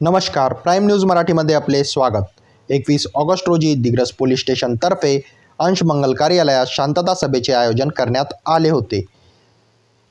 नमस्कार. Prime news मराठीमध्ये आपले स्वागत. एकवीस ऑगस्ट रोजी दिग्रस पोलीस स्टेशनतर्फे अंश मंगल कार्यालयात शांतता सभेचे आयोजन करण्यात आले होते.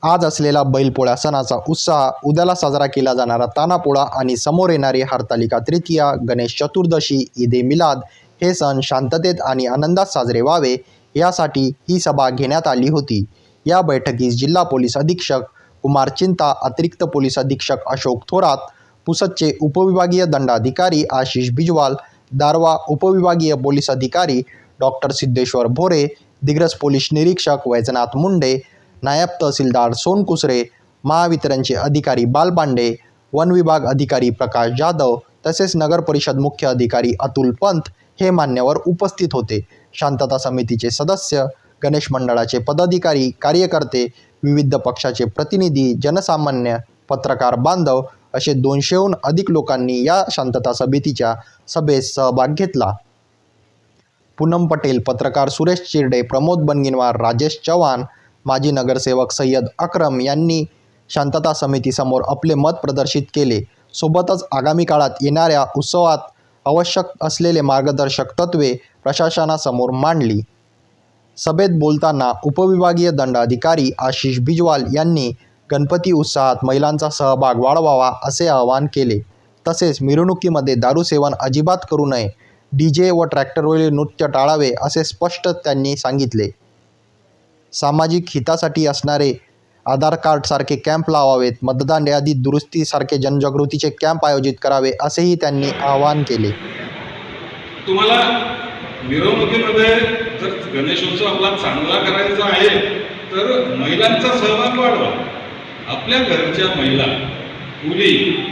आज असलेला बैलपोळा सणाचा उत्साह उद्याला साजरा केला जाणारा तानापोळा आणि समोर येणारी हरतालिका तृतीया गणेश चतुर्दशी ईद ए मिलाद हे सण शांततेत आणि आनंदात साजरे व्हावे यासाठी ही सभा घेण्यात आली होती. या बैठकीस जिल्हा पोलीस अधीक्षक कुमार चिंता अतिरिक्त पोलीस अधीक्षक अशोक थोरात पुसदचे उपविभागीय दंडाधिकारी आशिष बिजवाल दारवा उपविभागीय पोलीस अधिकारी डॉक्टर सिद्धेश्वर भोरे दिग्रस पोलीस निरीक्षक वैजनाथ मुंडे नायब तहसीलदार सोनकुसरे महावितरणचे अधिकारी बालपांडे वन विभाग अधिकारी प्रकाश जाधव तसेच नगर परिषद मुख्य अधिकारी अतुल पंत हे मान्यवर उपस्थित होते. शांतता समितीचे सदस्य गणेश मंडळाचे पदाधिकारी कार्यकर्ते विविध पक्षाचे प्रतिनिधी जनसामान्य पत्रकार बांधव असे दोनशेहून अधिक लोकांनी या शांतता समितीच्या सभेत सहभाग घेतला. पूनम पटेल पत्रकार सुरेश चिरडे प्रमोद बनगिनवार राजेश चव्हाण माजी नगरसेवक सय्यद अक्रम यांनी शांतता समितीसमोर आपले मत प्रदर्शित केले. सोबतच आगामी काळात येणाऱ्या उत्सवात आवश्यक असलेले मार्गदर्शक तत्त्वे प्रशासनासमोर मांडली. सभेत बोलताना उपविभागीय दंडाधिकारी आशिष बिजवाल यांनी गणपती उत्साहात महिलांचा सहभाग वाढवावा असे आवाहन केले. तसेच मिरवणुकीमध्ये दारू सेवन अजिबात करू नये डी जे व ट्रॅक्टरवरील नृत्य टाळावे असे स्पष्ट त्यांनी सांगितले. सामाजिक हितासाठी असणारे आधार कार्डसारखे कॅम्प लावावेत मतदान यादीत दुरुस्तीसारखे जनजागृतीचे कॅम्प आयोजित करावे असेही त्यांनी आवाहन केले. तुम्हाला मिरवणुकीमध्ये जर गणेशोत्सव आपला चांगला करायचा आहे तर महिलांचा सहभाग वाढवा. आपल्या घरच्या महिला मुली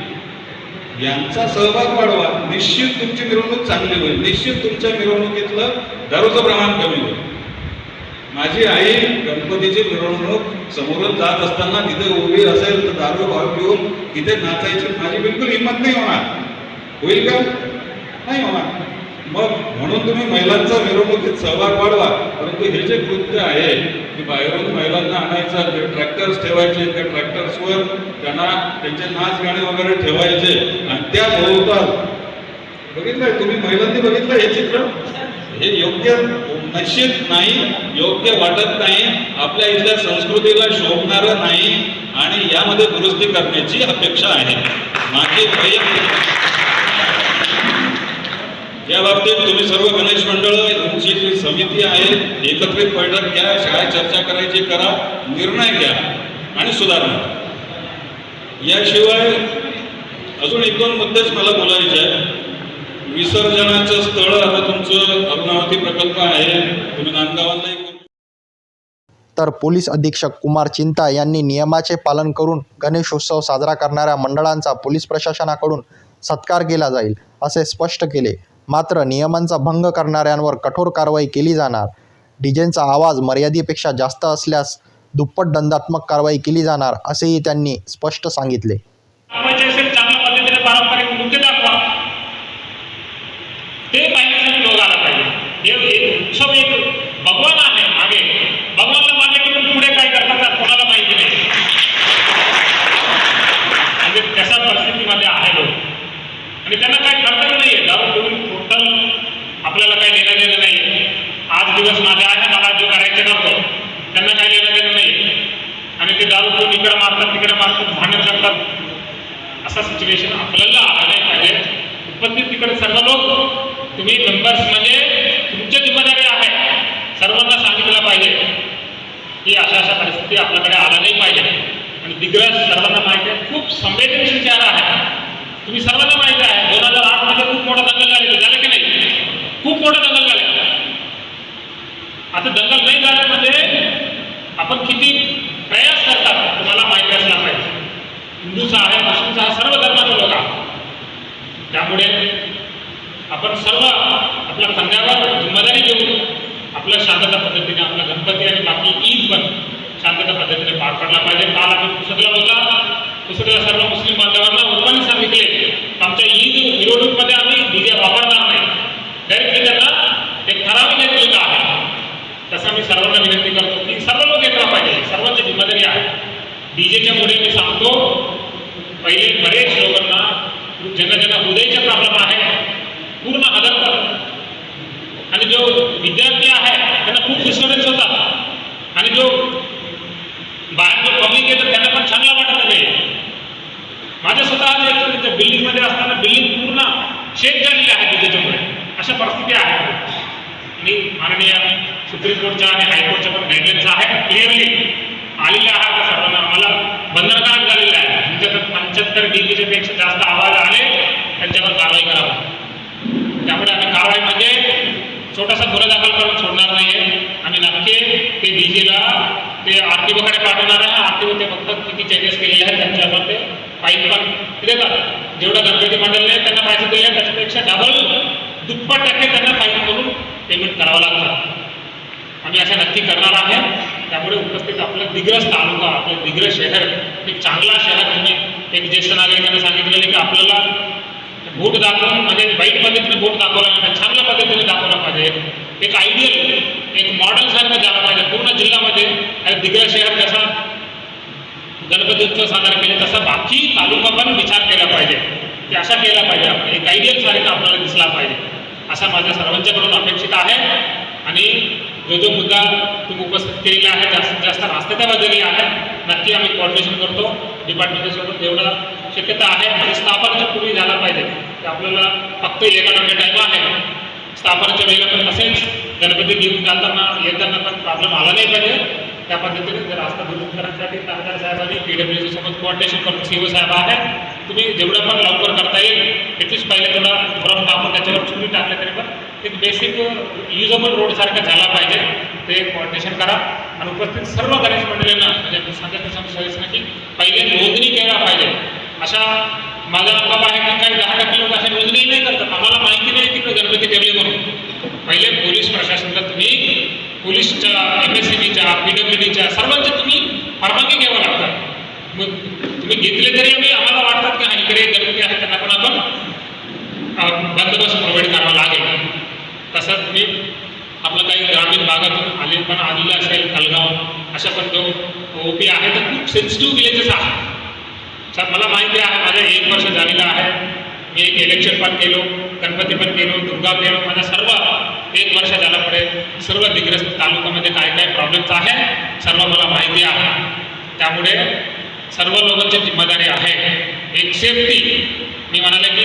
यांचा सहभाग वाढवा. निश्चित तुमची मिरवणूक चांगली होईल. निश्चित तुमच्या मिरवणुकीतलं दारूचं प्रमाण कमी होईल. माझी आई गणपतीची मिरवणूक समोरून जात असताना तिथे उभी असेल तर दारू भाव घेऊन तिथे नाचायची माझी बिलकुल हिंमत नाही होणार. होईल का? नाही होणार. मग म्हणून तुम्ही महिलांचा मिरवणुकीत सहभाग वाढवा. परंतु हे जे कृत्य आहे की बाहेरून महिलांना आणायचं ते ट्रॅक्टर्स ठेवायचे त्या ट्रॅक्टर्सवर त्यांना त्यांचे नाच गाणे वगैरे ठेवायचे आणि त्या भोवतात बघितलंय तुम्ही महिलांनी बघितलं हे चित्र? हे योग्य निश्चित नाही योग्य वाटत नाही आपल्या इथल्या संस्कृतीला शोभणारं नाही आणि यामध्ये दुरुस्ती करण्याची अपेक्षा आहे. माझी वैयक्तिक या बाबतीत तुम्ही सर्व गणेश मंडळ तुमची जी समिती आहे एकत्रित बैठक घ्या काय चर्चा करायची करा निर्णय घ्या आणि सुधारणा याशिवाय अजून एक दोन मुद्देच मला बोलायचे आहेत. विसर्जनाचं स्थळ आता तुमचं अमरावती प्रकल्प आहे. तुम्ही नांदगावांना तर पोलीस अधीक्षक कुमार चिंता यांनी नियमाचे पालन करून गणेशोत्सव साजरा करणाऱ्या मंडळांचा पोलीस प्रशासनाकडून सत्कार केला जाईल असे स्पष्ट केले. मात्र नियमांचा भंग करणाऱ्यांवर कठोर कारवाई केली जाणार. डीजेंचा आवाज मर्यादेपेक्षा जास्त असल्यास दुप्पट दंडात्मक कारवाई केली जाणार असेही त्यांनी स्पष्ट सांगितले. आणि त्यांना काय कर्तव्य नाही आहे दारू पिऊन टोटल आपल्याला काही देणं देणं नाही आज दिवस माझे आहे मला जो करायचं नव्हतं त्यांना काही देणं देणं नाही. आणि ते दारू पिऊन इकडे मारतात तिकडे मारतात भांडण करतात. असा सिच्युएशन आपल्याला आला पाहिजे म्हणजे उपस्थित तिकडे सर्व लोक तुम्ही मेंबर्स म्हणजे तुमच्या जिम्मेदारी आहे. सर्वांना सांगितलं पाहिजे. की अशा अशा परिस्थिती आपल्याकडे आला नाही पाहिजे. आणि दिग्रज सर्वांना माहिती आहे खूप संवेदनशील शहर आहे. तुम्ही सर्वांना माहिती आहे दोन हजार आठमध्ये खूप मोठा दंगल झालेला झालं की नाही? खूप मोठा दंगल आता दंगल नाही झाल्यामध्ये आपण किती प्रयास करतात तुम्हाला माहिती असला पाहिजे हिंदूचा आहे मुस्लिमचा आहे सर्व धर्माचा लोक त्यामुळे आपण सर्व आपल्या खांद्यावर जिम्मेदारी घेऊन आपल्या शांतता पद्धतीने आपला गणपती आणि बाकी ईद पण शांतता पद्धतीने पार पडला पाहिजे. काल आम्ही पुसदला होता पुसदला सर्व मुस्लिम बांधवांना उत्पन्न सांगितले आमच्या ईद मिरवणूकमध्ये आम्ही विजय वापरणार नाही. डीजेच्या मुळे मी सांगतो पहिले बरेच लोकांना ज्यांना ज्यांना हृदयाचे प्रॉब्लेम आहे पूर्ण हदरतात आणि जो विद्यार्थी आहे त्यांना खूप डिस्टर्बन्स होतात आणि जो बाहेर जो पब्लिक येतं त्यांना पण चांगला वाटत नाही माझ्या स्वतःच्या एक्सपिरियन्स बिल्डिंगमध्ये असताना बिल्डिंग पूर्ण शेक झालेली आहे त्याच्यामुळे अशा परिस्थिती आहे आणि माननीय सुप्रीम कोर्टच्या आणि हायकोर्टच्या पण गाईडलाईन्स आहेत क्लिअरली आलेल्या आहेत गरजेपेक्षा जास्त आवाज आले त्यांच्यावर कारवाई करावी. त्यामुळे आम्ही कारवाई म्हणजे छोटासा गुन्हा दाखल करून सोडणार नाहीये. आम्ही नक्की ते डीजेला ते आर टी ओकडे पाठवणार आहे. आर टी ओ ते फक्त किती चेंजेस केलेले आहेत त्यांच्यावर. ते फाईन पण देतात. जेवढा गणपती मंडळने त्यांना पैसे दिले आहेत, त्याच्यापेक्षा डबल दुप्पट टक्के त्यांना फाईन म्हणून पेमेंट करावं लागतं. आम्ही अशा नक्की करणार आहे. त्यामुळे उपस्थित आपलं दिग्रस तालुका आपलं दिग्रस शहर एक चांगला शहर एक ज्येष्ठ नागरिकांनी सांगितलेलं की आपल्याला बोट दाखवून म्हणजे वाईट पद्धतीने बोट दाखवला नाही पाहिजे, चांगल्या पद्धतीने दाखवला पाहिजे. एक आयडियल एक मॉडेल सारखं झालं पाहिजे पूर्ण जिल्ह्यामध्ये आणि दिग्रज शहर जसा गणपती उत्सव साजरा केले तसा बाकी तालुका पण विचार केला पाहिजे. की असा केला पाहिजे आपण. एक आयडियल सारखा आपल्याला दिसला पाहिजे. असा माझ्या सर्वांच्याकडून अपेक्षित आहे. आणि जो जो मुद्दा तुम्ही उपस्थित केलेला आहे जास्तीत जास्त रास्त्याच्या बाजूने आहे नक्की आम्ही कॉर्डिनेशन करतो. डिपार्टमेंटसोबत एवढं शक्यता आहे आणि स्थापनाच्या पूर्वी झाला पाहिजे. की आपल्याला फक्त एका नंबर टाईम आहे. स्थापनाच्या वेळेला पण तसेच गणपती घेऊन जाताना येताना पण प्रॉब्लेम आला नाही पाहिजे. त्या पद्धतीने जर रास्ता दुरुस्त करण्यासाठी साहेबांनी पी डब्ल्यू सोबत कोऑर्डिनेशन करून सी ओ साहेब आहे तुम्ही जेवढं पण लवकर करता येईल ॲटलिस्ट पहिले थोडा फॉर्म टाकून त्याच्यावर तुम्ही टाकले तरी पण एक बेसिक युजेबल रोड सारखं झाला पाहिजे. ते कॉर्डिनेशन करा. आणि उपस्थित सर्व गणेश मंडळींना म्हणजे मी सजेशन की पहिले नोंदणी केला पाहिजे. अशा माझा अनुभव आहे की काही दहा टक्के लोक अशा नोंदणी नाही करतात. आम्हाला माहिती नाही तिकडे गणपती ठेवले म्हणून. पहिले पोलीस प्रशासनाला तुम्ही पोलीसच्या एम एस सी बीच्या पी डब्ल्यू डीच्या सर्वांचे तुम्ही परवानगी घ्यावं लागतात मग तुम्ही घेतले तरी आम्ही आम्हाला वाटतात की हा इकडे गणपती आहे त्यांना पण आपण बंदोबस्त प्रोव्हाइड करावा लागेल तसं तुम्ही आपलं काही ग्रामीण भागातून आले पण आलेलं अशा पण ओपी आहे, तर खूप सेन्सिटिव्ह विलेजेस आहे सर, मला माहिती आहे माझं एक वर्ष आहे. मी एक इलेक्शन पण केलो, गणपती पण दुर्गा केलो माझा सर्व एक वर्ष पुढे. सर्व दिग्रस्त काय काय प्रॉब्लेम्स आहे, सर्व मला माहिती त्यामुळे सर्व लोकांची ज़िम्मेदारी आहे. एक सेफ्टी मी म्हणाले की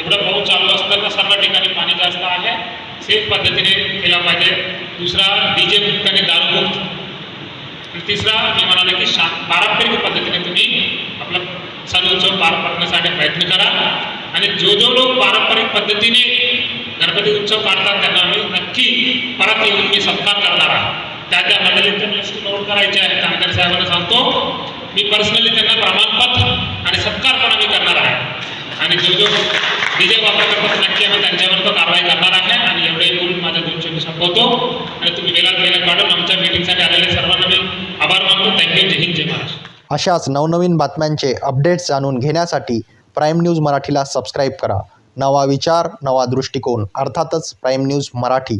एवढं पाऊस चालू तर सर्व ठिकाणी पाणी जास्त आहे. सेफ पद्धतीने केला पाहिजे. दुसरा डीजे मुक्त आणि दारूमुक्त आणि तिसरा मी म्हणाले की शा पारंपरिक पद्धतीने तुम्ही आपला सण उत्सव पार पाडण्यासाठी प्रयत्न करा. आणि जो जो लोक पारंपरिक पद्धतीने गणपती उत्सव काढतात त्यांना आम्ही नक्की परत येऊन मी सत्कार करणार आहे. त्या त्या मंडळींच्या लिस्ट नोट करायचे आहेत तांकर साहेबांना सांगतो. मी पर्सनली त्यांना प्रमाणपत्र आणि सत्कार पण आम्ही करणार आहे आणि जो विजय डीजे वापर नक्की आम्ही त्यांच्यावर तो कारवाई करणार आहे आणि एवढे बोलून माझ्या दोन शब्द संपवतो. आणि तुम्ही वेळात वेळात काढून आमच्या मीटिंगसाठी आलेल्या सर्वांना मी आभार मानतो. थँक्यू जय हिंद जय महाराष्ट्र. अशाच नवनवीन बातम्यांचे अपडेट्स जाणून घेण्यासाठी प्राईम न्यूज मराठीला सबस्क्राईब करा. नवा विचार नवा दृष्टिकोन अर्थातच प्राईम न्यूज मराठी.